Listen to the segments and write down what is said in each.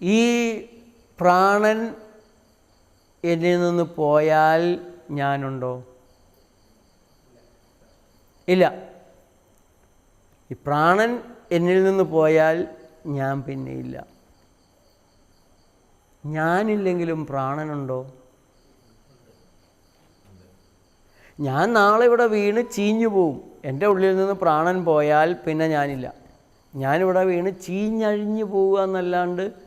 ഈ പ്രാണൻ എന്നിൽ നിന്ന് പോയാൽ ഞാനുണ്ടോ? ഇല്ല. ഈ പ്രാണൻ എന്നിൽ നിന്ന് പോയാൽ ഞാൻ പിന്നെ ഇല്ല. ഞാനില്ലെങ്കിലും പ്രാണനുണ്ടോ? ഞാൻ നാളെ ഇവിടെ വീണ് ചീഞ്ഞു പോവും. എന്റെ ഉള്ളിൽ നിന്ന് പ്രാണൻ പോയാൽ പിന്നെ ഞാനില്ല. ഞാനിവിടെ വീണ് ചീഞ്ഞഴിഞ്ഞു പോവുക എന്നല്ലാണ്ട്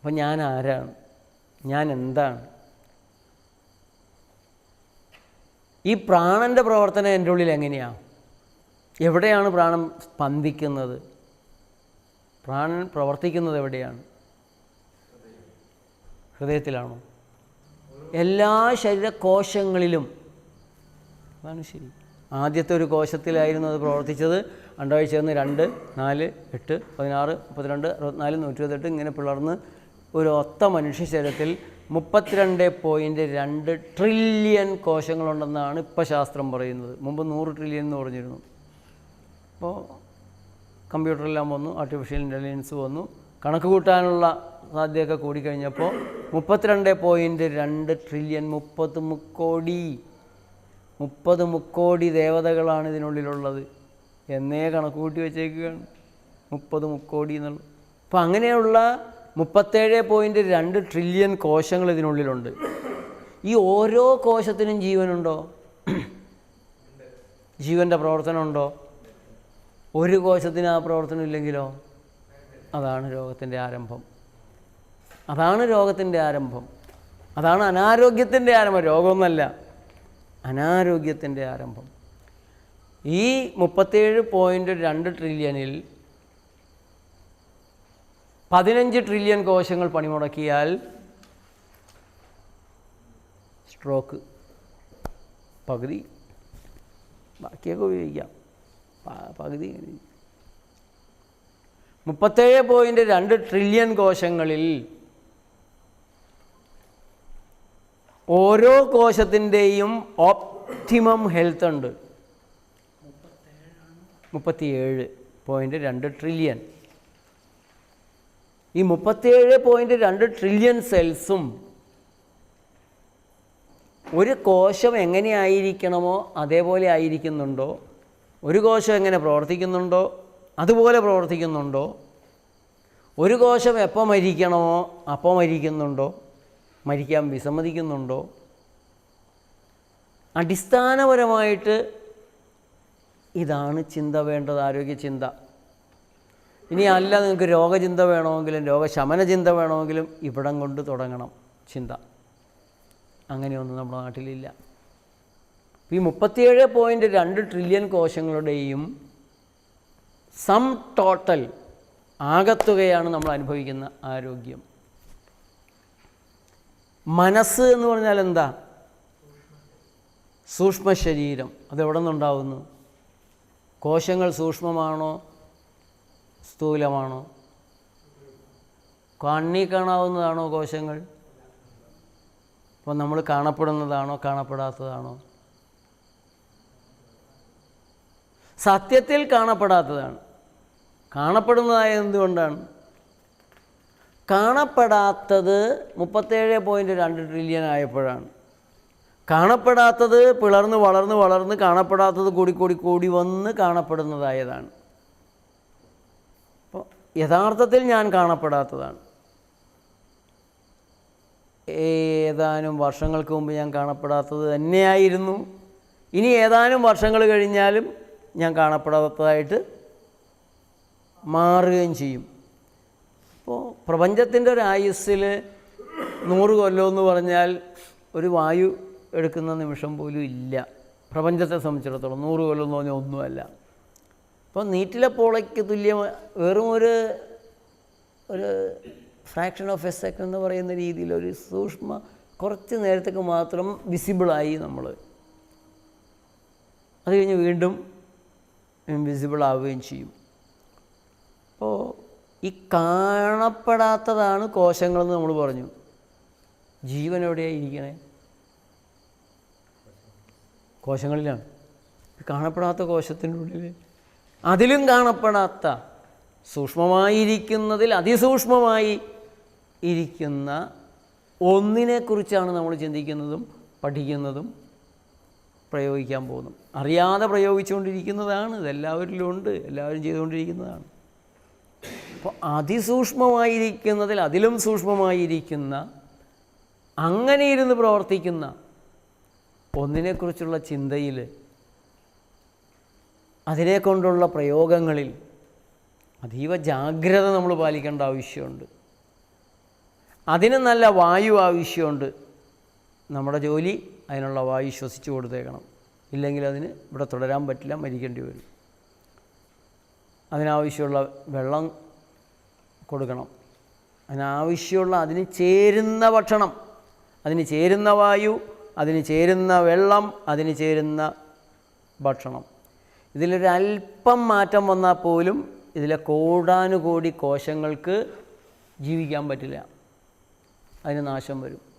അപ്പം ഞാൻ ആരാണ് ഞാൻ എന്താണ് ഈ പ്രാണന്റെ പ്രവർത്തനം എന്റെ ഉള്ളിൽ എങ്ങനെയാണ് എവിടെയാണ് പ്രാണം സ്പന്ദിക്കുന്നത്? പ്രാണൻ പ്രവർത്തിക്കുന്നത് എവിടെയാണ്? ഹൃദയത്തിലാണോ? എല്ലാ ശരീരകോശങ്ങളിലും. അതാണ് ശരി. ആദ്യത്തെ ഒരു കോശത്തിലായിരുന്നു അത് പ്രവർത്തിച്ചത്. അണ്ടാഴ്ച ചേർന്ന് രണ്ട് നാല് എട്ട് പതിനാറ് മുപ്പത്തിരണ്ട് അറുപത്തിനാല് നൂറ്റി ഇരുപത്തെട്ട് ഇങ്ങനെ പിളർന്ന് ഒരു ഒത്ത മനുഷ്യ ശരീരത്തിൽ മുപ്പത്തിരണ്ട് പോയിന്റ് രണ്ട് ട്രില്യൺ കോശങ്ങളുണ്ടെന്നാണ് ഇപ്പോൾ ശാസ്ത്രം പറയുന്നത്. മുമ്പ് നൂറ് ട്രില്യൺ എന്ന് പറഞ്ഞിരുന്നു. അപ്പോൾ കമ്പ്യൂട്ടറെല്ലാം വന്നു ആർട്ടിഫിഷ്യൽ ഇന്റലിജൻസ് വന്നു. കണക്ക് കൂട്ടാനുള്ള സാധ്യതയൊക്കെ കൂടിക്കഴിഞ്ഞപ്പോൾ മുപ്പത്തിരണ്ട് പോയിന്റ് രണ്ട് ട്രില്യൺ മുപ്പത് മുക്കോടി മുപ്പത് മുക്കോടി ദേവതകളാണ് ഇതിനുള്ളിലുള്ളത്. എന്നേ കണക്ക് കൂട്ടി വെച്ചേക്കുകയാണ്. മുപ്പത് മുക്കോടി എന്നുള്ളത്. അപ്പോൾ അങ്ങനെയുള്ള മുപ്പത്തേഴ് പോയിന്റ് രണ്ട് ട്രില്യൺ കോശങ്ങൾ ഇതിനുള്ളിലുണ്ട് ഈ ഓരോ കോശത്തിനും ജീവനുണ്ടോ? ജീവന്റെ പ്രവർത്തനമുണ്ടോ? ഒരു കോശത്തിന് ആ പ്രവർത്തനം ഇല്ലെങ്കിലോ? അതാണ് രോഗത്തിന്റെ ആരംഭം. അതാണ് രോഗത്തിന്റെ ആരംഭം. അതാണ് അനാരോഗ്യത്തിന്റെ ആരംഭം. രോഗമൊന്നല്ല അനാരോഗ്യത്തിന്റെ ആരംഭം. ഈ മുപ്പത്തേഴ് പോയിന്റ് രണ്ട് ട്രില്യണിൽ പതിനഞ്ച് ട്രില്യൺ കോശങ്ങൾ പണിമുടക്കിയാൽ സ്ട്രോക്ക് പകുതി. ബാക്കിയൊക്കെ ഉപയോഗിക്കാം. പകുതി. മുപ്പത്തേഴ് പോയിന്റ് രണ്ട് ട്രില്യൺ കോശങ്ങളിൽ ഓരോ കോശത്തിന്റെയും ഓപ്റ്റിമം ഹെൽത്ത് ഉണ്ട്. മുപ്പത്തിയേഴ് പോയിന്റ് രണ്ട് ട്രില്യൺ ഈ മുപ്പത്തിയേഴ് പോയിന്റ് രണ്ട് ട്രില്യൺ സെൽസും ഒരു കോശം എങ്ങനെയായിരിക്കണമോ അതേപോലെ ആയിരിക്കുന്നുണ്ടോ? ഒരു കോശം എങ്ങനെ പ്രവർത്തിക്കുന്നുണ്ടോ? അതുപോലെ പ്രവർത്തിക്കുന്നുണ്ടോ? ഒരു കോശം എപ്പോൾ മരിക്കണമോ അപ്പോൾ മരിക്കുന്നുണ്ടോ? മരിക്കാൻ വിസമ്മതിക്കുന്നുണ്ടോ? അടിസ്ഥാനപരമായിട്ട് ഇതാണ് ചിന്ത വേണ്ടത് ആരോഗ്യ ചിന്ത ഇനി അല്ല നിങ്ങൾക്ക് രോഗചിന്ത വേണമെങ്കിലും രോഗശമന ചിന്ത വേണമെങ്കിലും ഇവിടം കൊണ്ട് തുടങ്ങണം ചിന്ത. അങ്ങനെയൊന്നും നമ്മുടെ നാട്ടിലില്ല. ഈ മുപ്പത്തിയേഴ് പോയിന്റ് രണ്ട് ട്രില്യൺ കോശങ്ങളുടെയും സം ടോട്ടൽ ആകത്തുകയാണ് നമ്മൾ അനുഭവിക്കുന്ന ആരോഗ്യം. മനസ്സ് എന്ന് പറഞ്ഞാൽ എന്താ? സൂക്ഷ്മ ശരീരം അതെവിടെ നിന്നുണ്ടാവുന്നു കോശങ്ങൾ സൂക്ഷ്മമാണോ സ്ഥൂലമാണോ? കണ്ണി കാണാവുന്നതാണോ കോശങ്ങൾ? അപ്പോൾ നമ്മൾ കാണപ്പെടുന്നതാണോ കാണപ്പെടാത്തതാണോ? സത്യത്തിൽ കാണപ്പെടാത്തതാണ്. കാണപ്പെടുന്നതായ എന്തുകൊണ്ടാണ്? കാണപ്പെടാത്തത് മുപ്പത്തേഴ് പോയിന്റ് രണ്ട് ട്രില്യൺ ആയപ്പോഴാണ്. കാണപ്പെടാത്തത് പിളർന്ന് വളർന്ന് വളർന്ന് കാണപ്പെടാത്തത് കൂടി കൂടി കൂടി വന്ന് കാണപ്പെടുന്നതായതാണ്. യഥാർത്ഥത്തിൽ ഞാൻ കാണപ്പെടാത്തതാണ്. ഏതാനും വർഷങ്ങൾക്ക് മുമ്പ് ഞാൻ കാണപ്പെടാത്തത് തന്നെയായിരുന്നു. ഇനി ഏതാനും വർഷങ്ങൾ കഴിഞ്ഞാലും ഞാൻ കാണപ്പെടാത്തതായിട്ട് മാറുകയും ചെയ്യും. അപ്പോൾ പ്രപഞ്ചത്തിന്റെ ഒരു ആയുസ്സിൽ നൂറ് കൊല്ലമെന്ന് പറഞ്ഞാൽ ഒരു വായു എടുക്കുന്ന നിമിഷം പോലും ഇല്ല. പ്രപഞ്ചത്തെ സംബന്ധിച്ചിടത്തോളം നൂറ് കൊല്ലം എന്ന് പറഞ്ഞാൽ ഒന്നുമല്ല. അപ്പോൾ നീറ്റിലെ പോളയ്ക്ക് തുല്യം വെറും ഒരു ഒരു ഫ്രാക്ഷൻ ഓഫ് എ സെക്കൻഡ് എന്ന് പറയുന്ന രീതിയിൽ ഒരു സൂക്ഷ്മ കുറച്ച് നേരത്തേക്ക് മാത്രം വിസിബിളായി നമ്മൾ. അത് കഴിഞ്ഞ് വീണ്ടും ഇൻവിസിബിൾ ആവുകയും ചെയ്യും. അപ്പോൾ ഈ കാണപ്പെടാത്തതാണ് കോശങ്ങളെന്ന് നമ്മൾ പറഞ്ഞു. ജീവൻ എവിടെയാണ് ഇരിക്കണേ? കോശങ്ങളിലാണ്. കാണപ്പെടാത്ത കോശത്തിനുള്ളിൽ അതിലും കാണപ്പെടാത്ത സൂക്ഷ്മമായിരിക്കുന്നതിൽ അതിസൂക്ഷ്മമായി ഇരിക്കുന്ന ഒന്നിനെക്കുറിച്ചാണ് നമ്മൾ ചിന്തിക്കുന്നതും പഠിക്കുന്നതും പ്രയോഗിക്കാൻ പോകുന്നു അറിയാതെ പ്രയോഗിച്ചുകൊണ്ടിരിക്കുന്നതാണ്. ഇതെല്ലാവരിലും ഉണ്ട്. എല്ലാവരും ചെയ്തുകൊണ്ടിരിക്കുന്നതാണ്. അപ്പോൾ അതിസൂക്ഷ്മമായിരിക്കുന്നതിൽ അതിലും സൂക്ഷ്മമായിരിക്കുന്ന അങ്ങനെ ഇരുന്ന് പ്രവർത്തിക്കുന്ന ഒന്നിനെക്കുറിച്ചുള്ള ചിന്തയിൽ അതിനെ കൊണ്ടുള്ള പ്രയോഗങ്ങളിൽ അതീവ ജാഗ്രത നമ്മൾ പാലിക്കേണ്ട ആവശ്യമുണ്ട്. അതിന് നല്ല വായു ആവശ്യമുണ്ട്. നമ്മുടെ ജോലി അതിനുള്ള വായു ശ്വസിച്ചു കൊടുത്തേക്കണം. ഇല്ലെങ്കിൽ അതിന് ഇവിടെ തുടരാൻ പറ്റില്ല മരിക്കേണ്ടി വരും. അതിനാവശ്യമുള്ള വെള്ളം കൊടുക്കണം. അതിനാവശ്യമുള്ള അതിന് ചേരുന്ന ഭക്ഷണം അതിന് ചേരുന്ന വായു അതിന് ചേരുന്ന വെള്ളം അതിന് ചേരുന്ന ഭക്ഷണം. ഇതിലൊരല്പം മാറ്റം വന്നാൽ പോലും ഇതിലെ കോടാനുകോടി കോശങ്ങൾക്ക് ജീവിക്കാൻ പറ്റില്ല. അതിന് നാശം വരും.